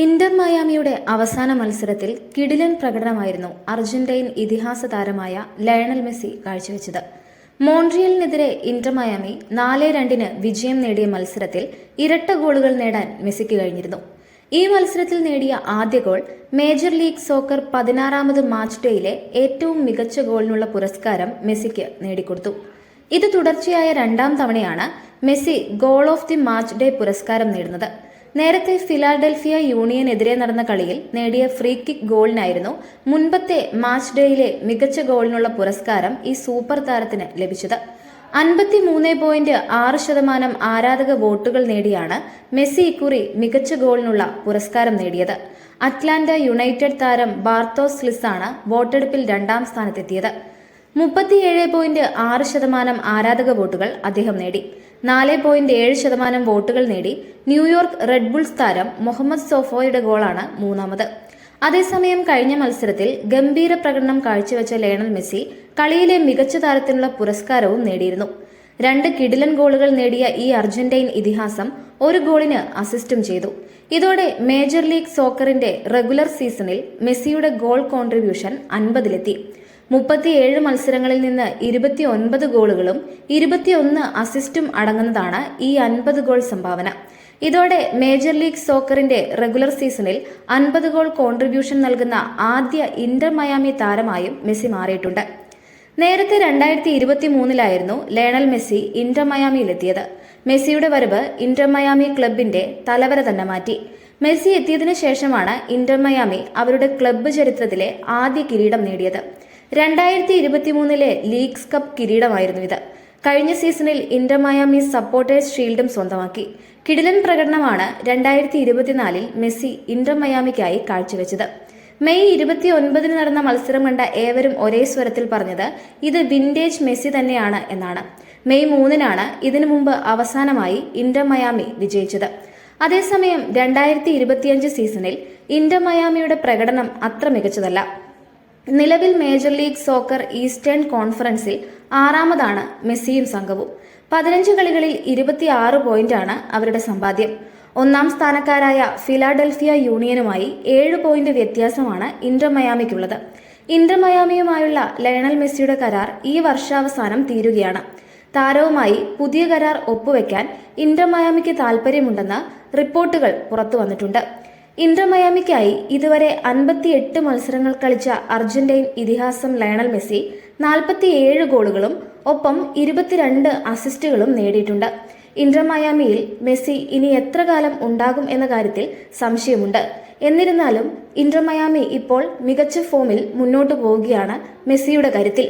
Inter മയാമിയുടെ അവസാന മത്സരത്തിൽ കിടിലൻ പ്രകടനമായിരുന്നു അർജന്റൈൻ ഇതിഹാസ താരമായ ലയണൽ മെസ്സി കാഴ്ചവെച്ചത്. മോൺട്രിയലിനെതിരെ ഇന്റർ മയാമി നാല് രണ്ടിന് വിജയം നേടിയ മത്സരത്തിൽ ഇരട്ട ഗോളുകൾ നേടാൻ മെസ്സിക്ക് കഴിഞ്ഞിരുന്നു. ഈ മത്സരത്തിൽ നേടിയ ആദ്യ ഗോൾ മേജർ ലീഗ് സോക്കർ പതിനാറാമത് മാച്ച് ഡേയിലെ ഏറ്റവും മികച്ച ഗോളിനുള്ള പുരസ്കാരം മെസ്സിക്ക് നേടിക്കൊടുത്തു. ഇത് തുടർച്ചയായ രണ്ടാം തവണയാണ് Messi goal of the match day പുരസ്കാരം നേടുന്നത്. നേരത്തെ ഫിലാഡൽഫിയ യൂണിയനെതിരെ നടന്ന കളിയിൽ നേടിയ ഫ്രീ കിക്ക് ഗോളിനായിരുന്നു മുൻപത്തെ മാച്ച് ഡേയിലെ മികച്ച ഗോളിനുള്ള പുരസ്കാരം ഈ സൂപ്പർ താരത്തിന് ലഭിച്ചത്. അൻപത്തി മൂന്ന് പോയിന്റ് ആറ് ശതമാനം ആരാധക വോട്ടുകൾ നേടിയാണ് മെസ്സി ഇക്കുറി മികച്ച ഗോളിനുള്ള പുരസ്കാരം നേടിയത്. അറ്റ്ലാന്റ യുണൈറ്റഡ് താരം ബാർത്തോസ് ലിസാണ് വോട്ടെടുപ്പിൽ രണ്ടാം സ്ഥാനത്തെത്തിയത്. മുപ്പത്തിയേഴ് പോയിന്റ് ആറ് ശതമാനം ആരാധക വോട്ടുകൾ അദ്ദേഹം നേടി. നാല് പോയിന്റ് ഏഴ് ശതമാനം വോട്ടുകൾ നേടി ന്യൂയോർക്ക് റെഡ് ബുൾസ് താരം മുഹമ്മദ് സോഫോയുടെ ഗോളാണ് മൂന്നാമത്. അതേസമയം കഴിഞ്ഞ മത്സരത്തിൽ ഗംഭീര പ്രകടനം കാഴ്ചവെച്ച ലയണൽ മെസ്സി കളിയിലെ മികച്ച താരത്തിനുള്ള പുരസ്കാരവും നേടിയിരുന്നു. രണ്ട് കിടിലൻ ഗോളുകൾ നേടിയ ഈ അർജന്റൈൻ ഇതിഹാസം ഒരു ഗോളിന് അസിസ്റ്റും ചെയ്തു. ഇതോടെ മേജർ ലീഗ് സോക്കറിന്റെ റെഗുലർ സീസണിൽ മെസ്സിയുടെ ഗോൾ കോൺട്രിബ്യൂഷൻ അൻപതിലെത്തി. മുപ്പത്തിയേഴ് മത്സരങ്ങളിൽ നിന്ന് ഇരുപത്തിയൊൻപത് ഗോളുകളും ഇരുപത്തിയൊന്ന് അസിസ്റ്റും അടങ്ങുന്നതാണ് ഈ അൻപത് ഗോൾ സംഭാവന. ഇതോടെ മേജർ ലീഗ് സോക്കറിന്റെ റെഗുലർ സീസണിൽ അൻപത് ഗോൾ കോൺട്രിബ്യൂഷൻ നൽകുന്ന ആദ്യ ഇന്റർ മയാമി താരമായും മെസ്സി മാറിയിട്ടുണ്ട്. നേരത്തെ രണ്ടായിരത്തി ഇരുപത്തി മൂന്നിലായിരുന്നു ലയണൽ മെസ്സി ഇന്റർ മയാമിയിലെത്തിയത്. മെസ്സിയുടെ വരവ് ഇന്റർ മയാമി ക്ലബിന്റെ തലവര തന്നെ മാറ്റി. മെസ്സി എത്തിയതിനു ശേഷമാണ് ഇന്റർ മയാമി അവരുടെ ക്ലബ്ബ് ചരിത്രത്തിലെ ആദ്യ കിരീടം നേടിയത്. രണ്ടായിരത്തി ഇരുപത്തിമൂന്നിലെ ലീഗ്സ് കപ്പ് കിരീടമായിരുന്നു ഇത്. കഴിഞ്ഞ സീസണിൽ ഇന്റർ മയാമി സപ്പോർട്ടേഴ്സ് ഷീൽഡും സ്വന്തമാക്കി. കിടിലൻ പ്രകടനമാണ് രണ്ടായിരത്തി ഇരുപത്തിനാലിൽ മെസ്സി ഇന്റർ മയാമിക്കായി കാഴ്ചവെച്ചത്. മെയ് ഇരുപത്തി ഒൻപതിന് നടന്ന മത്സരം കണ്ട ഏവരും ഒരേ സ്വരത്തിൽ പറഞ്ഞത് ഇത് വിന്റേജ് മെസ്സി തന്നെയാണ് എന്നാണ്. മെയ് മൂന്നിനാണ് ഇതിനു മുമ്പ് അവസാനമായി ഇന്റർ മയാമി വിജയിച്ചത്. അതേസമയം രണ്ടായിരത്തി ഇരുപത്തിയഞ്ച് സീസണിൽ ഇന്റർ മയാമിയുടെ പ്രകടനം അത്ര മികച്ചതല്ല. നിലവിൽ മേജർ ലീഗ് സോക്കർ ഈസ്റ്റേൺ കോൺഫറൻസിൽ ആറാമതാണ് മെസ്സിയും സംഘവും. പതിനഞ്ച് കളികളിൽ ഇരുപത്തിയാറ് പോയിന്റാണ് അവരുടെ സമ്പാദ്യം. ഒന്നാം സ്ഥാനക്കാരായ ഫിലാഡൽഫിയ യൂണിയനുമായി ഏഴ് പോയിന്റ് വ്യത്യാസമാണ് ഇന്റർ മയാമിക്കുള്ളത്. ഇന്റർ മയാമിയുമായുള്ള ലയണൽ മെസ്സിയുടെ കരാർ ഈ വർഷാവസാനം തീരുകയാണ്. താരവുമായി പുതിയ കരാർ ഒപ്പുവെക്കാൻ ഇന്റർ മയാമിക്ക് താൽപ്പര്യമുണ്ടെന്ന് റിപ്പോർട്ടുകൾ പുറത്തു വന്നിട്ടുണ്ട് ഇന്റർ മയാമിക്കായി ഇതുവരെ അൻപത്തിയെട്ട് മത്സരങ്ങൾ കളിച്ച അർജന്റൈൻ ഇതിഹാസം ലയണൽ മെസ്സി നാൽപ്പത്തിയേഴ് ഗോളുകളും ഒപ്പം ഇരുപത്തിരണ്ട് അസിസ്റ്റുകളും നേടിയിട്ടുണ്ട്. ഇന്റർ മയാമിയിൽ മെസ്സി ഇനി എത്ര കാലം ഉണ്ടാകും എന്ന കാര്യത്തിൽ സംശയമുണ്ട്. എന്നിരുന്നാലും ഇന്റർ മയാമി ഇപ്പോൾ മികച്ച ഫോമിൽ മുന്നോട്ടു പോവുകയാണ് മെസ്സിയുടെ കാര്യത്തിൽ.